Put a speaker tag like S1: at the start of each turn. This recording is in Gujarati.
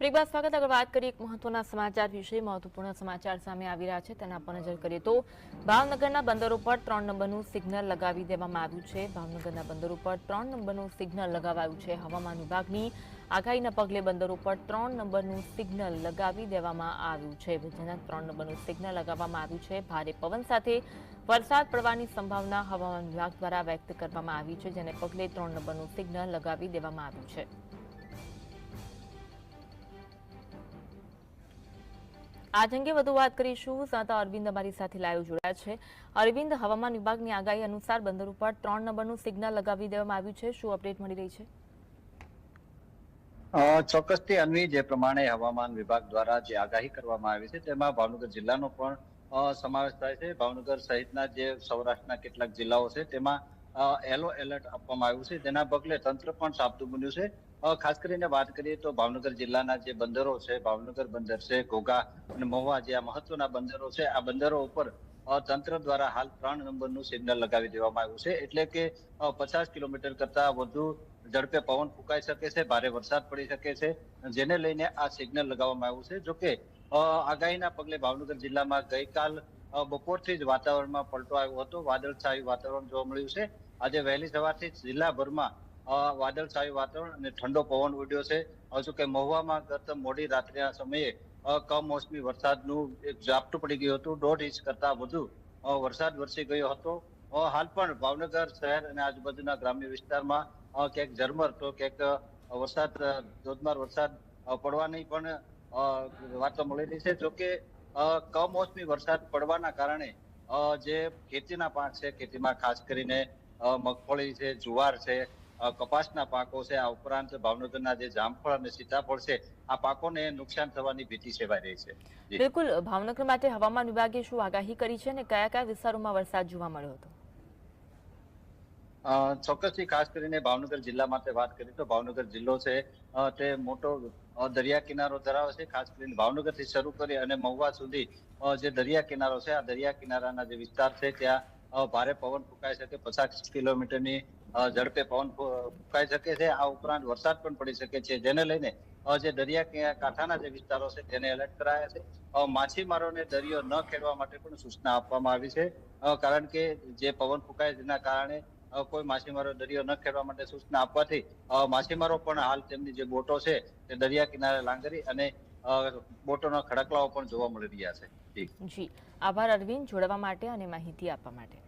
S1: બ્રેક બાદ સ્વાગત. આગળ વાત કરીએ એક મહત્વના સમાચાર વિશે. મહત્વપૂર્ણ સમાચાર સામે આવી રહ્યા છે. તેના પર નજર કરીએ તો ભાવનગરના બંદરો પર ત્રણ નંબરનું સિગ્નલ લગાવી દેવામાં આવ્યું છે. ભાવનગરના બંદરો પર ત્રણ નંબરનું સિગ્નલ લગાવાયું છે. હવામાન વિભાગની આગાહીના પગલે બંદરો પર ત્રણ નંબરનું સિગ્નલ લગાવી દેવામાં આવ્યું છે. જેના ત્રણ નંબરનું સિગ્નલ લગાવવામાં આવ્યું છે. ભારે પવન સાથે વરસાદ પડવાની સંભાવના હવામાન વિભાગ દ્વારા વ્યક્ત કરવામાં આવી છે, જેને પગલે ત્રણ નંબરનું સિગ્નલ લગાવી દેવામાં આવ્યું છે. આજ અંગે વધુ વાત કરીશું. સાતા અરવિંદ અમારી સાથે લાઈવ જોડાયા છે. અરવિંદ, હવામાન વિભાગની આગાહી અનુસાર બંદર ઉપર ત્રણ નંબરનું સિગ્નલ લગાવી દેવામાં આવ્યું છે. શું અપડેટ મળી રહી છે?
S2: ચોક્કસથી અન્વી, જે પ્રમાણે હવામાન વિભાગ દ્વારા જે આગાહી કરવામાં આવી છે, તેમાં ભાવનગર જિલ્લાનો પણ સમાવેશ થાય છે. ભાવનગર સહિતના જે સૌરાષ્ટ્રના કેટલાક જિલ્લાઓ છે, તેમાં યલો એલર્ટ આપવામાં આવ્યું છે. તેના પગલે તંત્ર પણ સાબદું બન્યું છે. ખાસ કરીને વાત કરીએ તો ભાવનગર જિલ્લાના જે બંદરો છે, ભાવનગર બંદર છે, ઘોઘા અને મહુવા જે આ મહત્વના બંદરો છે, આ બંદરો ઉપર તંત્ર દ્વારા હાલ ત્રણ નંબરનું સિગ્નલ લગાવી દેવામાં આવ્યું છે. એટલે કે પચાસ કિલોમીટર કરતા વધુ ઝડપે પવન ફૂંકાઈ શકે છે, ભારે વરસાદ પડી શકે છે, જેને લઈને આ સિગ્નલ લગાવવામાં આવ્યું છે. જોકે આગાહીના પગલે ભાવનગર જિલ્લામાં ગઈકાલ બપોરથી જ વાતાવરણમાં પલટો આવ્યો હતો, વાદળછાયું વાતાવરણ જોવા મળ્યું છે. આજે વહેલી સવારથી જિલ્લાભરમાં વાદળછાયું વાતાવરણ અને ઠંડો પવન ઉડ્યો છે. હજુ કે મહુવામાં ગત મોડી રાત્રિના સમયે કમોસમી વરસાદનું એક ઝાપટું પડી ગયું હતું. દોઢ ઇંચ કરતા વધુ વરસાદ વરસી ગયો હતો. હાલ પણ ભાવનગર શહેર અને આજુબાજુના ગ્રામ્ય વિસ્તારમાં ક્યાંક ઝરમર તો ક્યાંક વરસાદ ધોધમાર વરસાદ પડવાની પણ વાતો મળી રહી છે. જોકે કમોસમી વરસાદ પડવાના કારણે જે ખેતીના પાક છે, ખેતીમાં ખાસ કરીને મગફળી છે, જુવાર છે કપાસના પાકો છે આ ઉપરાંત ભાવનગરના જે જામફળ અને સીતાફળ છે આ પાકોને નુકસાન થવાની ભીતિ સેવાઈ રહી છે.
S1: બિલકુલ ભાવનગર માટે હવામાન વિભાગે શું આગાહી કરી છે અને કયા કયા વિસ્તારોમાં વરસાદ જોવા મળ્યો હતો?
S2: ચોક્કસથી ખાસ કરીને ભાવનગર જિલ્લા માટે વાત કરીએ તો ભાવનગર જિલ્લો છે તે મોટો દરિયા કિનારો ધરાવે છે ખાસ કરીને ભાવનગરથી શરૂ કરી અને મહુવા સુધી જે દરિયા કિનારો છે આ દરિયા કિનારાના જે વિસ્તાર છે ત્યાં ભારે પવન ફૂંકાઈ શકે પચાસ કિલોમીટરની ઝડપે પવન ફૂંકાઈ શકે છે. આ ઉપરાંત વરસાદ પણ પડી શકે છે, જેને લઈને જે દરિયા કાંઠાના જે વિસ્તારો છે, તેને એલર્ટ કરાયા છે. માછીમારોને દરિયો ન ખેડવા માટે પણ સૂચના આપવામાં આવી છે. કારણ કે જે પવન ફૂંકાય તેના કારણે કોઈ માછીમારો દરિયો ન ખેડવા માટે સૂચના આપવાથી માછીમારો પણ હાલ તેમની જે બોટો છે, તે દરિયા કિનારે લાંગરી અને બોટોના ખડકલાઓ પણ જોવા મળી રહ્યા છે.
S1: જી. આભાર અરવિંદ. જોડવા માટે અને માહિતી આપવા માટે.